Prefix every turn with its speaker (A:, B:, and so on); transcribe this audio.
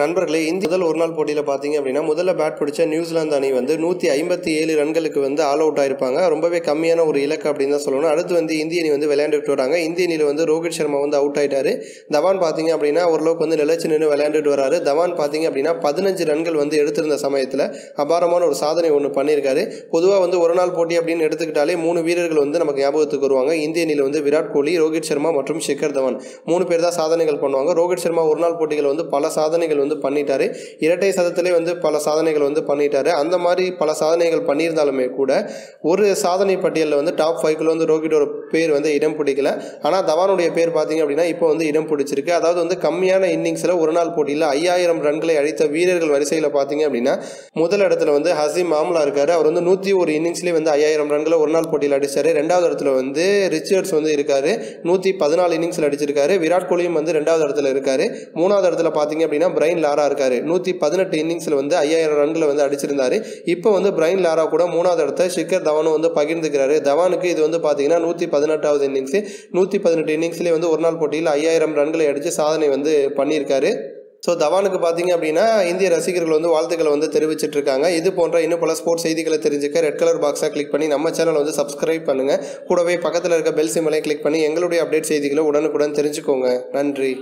A: நண்பர்களே இந்த முதல் ஒரு நாள் போட்டியில் பார்த்தீங்க அப்படின்னா முதல்ல பேட் பிடிச்ச நியூசிலாந்து அணி வந்து நூற்றி ஐம்பத்தி ஏழு ரன்களுக்கு வந்து ஆல் அவுட் ஆயிருப்பாங்க. ரொம்பவே கம்மியான ஒரு இலக்கு அப்படின்னு தான் சொல்லணும். அடுத்து வந்து இந்திய அணி வந்து விளையாண்டுட்டு வராங்க. இந்திய அணியில் வந்து ரோஹித் சர்மா வந்து அவுட் ஆயிட்டாரு. தவான் பார்த்தீங்க அப்படின்னா ஓரளவுக்கு வந்து நிலைச்சு நின்று விளையாண்டுட்டு வராரு. தவான் பார்த்தீங்க அப்படின்னா பதினஞ்சு ரன்கள் வந்து எடுத்திருந்த சமயத்தில் அபாரமான ஒரு சாதனை ஒன்று பண்ணியிருக்காரு. பொதுவாக வந்து ஒரு நாள் போட்டி அப்படின்னு எடுத்துக்கிட்டாலே மூணு வீரர்கள் வந்து நமக்கு ஞாபகத்துக்கு வருவாங்க. இந்திய அணியில் வந்து விராட் கோலி ரோஹித் சர்மா மற்றும் ஷிகர் தவான். மூணு பேர் தான் சாதனைகள் பண்ணுவாங்க. ரோஹித் சர்மா ஒரு நாள் போட்டிகள் வந்து பல சாதனைகள் வந்து பண்ணிட்டாரு. இரட்டை சதத்திலே வந்து பல சாதனைகள் வந்து பண்ணிட்டாரு. அந்த மாதிரி பல சாதனைகள் பண்ணியிருந்தாலுமே கூட ஒரு சாதனை பட்டியலில் வந்து டாப் ஃபைவ்க்குள்ள வந்து ரோகிட்டோட பேர் வந்து இடம் பிடிக்கல. ஆனால் தவானுடைய பேர் பார்த்தீங்க அப்படின்னா இப்போ வந்து இடம் பிடிச்சிருக்கு. அதாவது வந்து கம்மியான இன்னிங்ஸில் ஒரு நாள் போட்டியில் ஐயாயிரம் ரன்களை அழித்த வீரர்கள் வரிசையில் பார்த்தீங்க அப்படின்னா முதல் இடத்துல வந்து ஹசீம் மாம்லா இருக்காரு. அவர் வந்து நூற்றி ஒரு இன்னிங்ஸ்லேயே வந்து ஐயாயிரம் ரன்களை ஒரு நாள் போட்டியில் அடித்தார் ரெண்டாவது இடத்துல வந்து ரிச்சர்ட்ஸ் வந்து இருக்காரு. நூற்றி பதினாலு இன்னிங்ஸில் அடிச்சிருக்காரு. விராட் கோலியும் வந்து ரெண்டாவது இடத்துல இருக்காரு. மூணாவது இடத்துல பார்த்தீங்க அப்படின்னா பிரைன் லாரா இருக்கார். நூற்றி பதினெட்டு இன்னிங்ஸில் வந்து ஐயாயிரம் ரன்களை வந்து அடிச்சிருந்தாரு. இப்போ வந்து பிரைன் லாரா கூட மூணாவது இடத்த ஷிக்கர் தவனும் வந்து பகிர்ந்துக்கிறாரு. தவானுக்கு இது வந்து பார்த்தீங்கன்னா நூற்றி பதினெட்டாவது இன்னிங்ஸ். நூற்றி பதினெட்டு இன்னிங்ஸ்லேயே வந்து ஒரு நாள் போட்டியில் ஐயாயிரம் ரன்களை அடித்து சாதனை வந்து பண்ணியிருக்காரு. ஸோ தவானுக்கு பார்த்தீங்க அப்படின்னா இந்திய ரசிகர்கள் வந்து வாழ்த்துக்களை வந்து தெரிவிச்சிட்டு இருக்காங்க. இது போன்ற இன்னும் பல ஸ்போர்ட்ஸ் செய்திகளை தெரிஞ்சுக்க ரெட் கலர் பாக்ஸாக கிளிக் பண்ணி நம்ம சேனல் வந்து சப்ஸ்கிரைப் பண்ணுங்கள் கூடவே பக்கத்தில் இருக்க பெல் சிம்மலையும் கிளிக் பண்ணி எங்களுடைய அப்டேட் செய்திகளை உடனுக்குடன் தெரிஞ்சுக்கோங்க. நன்றி.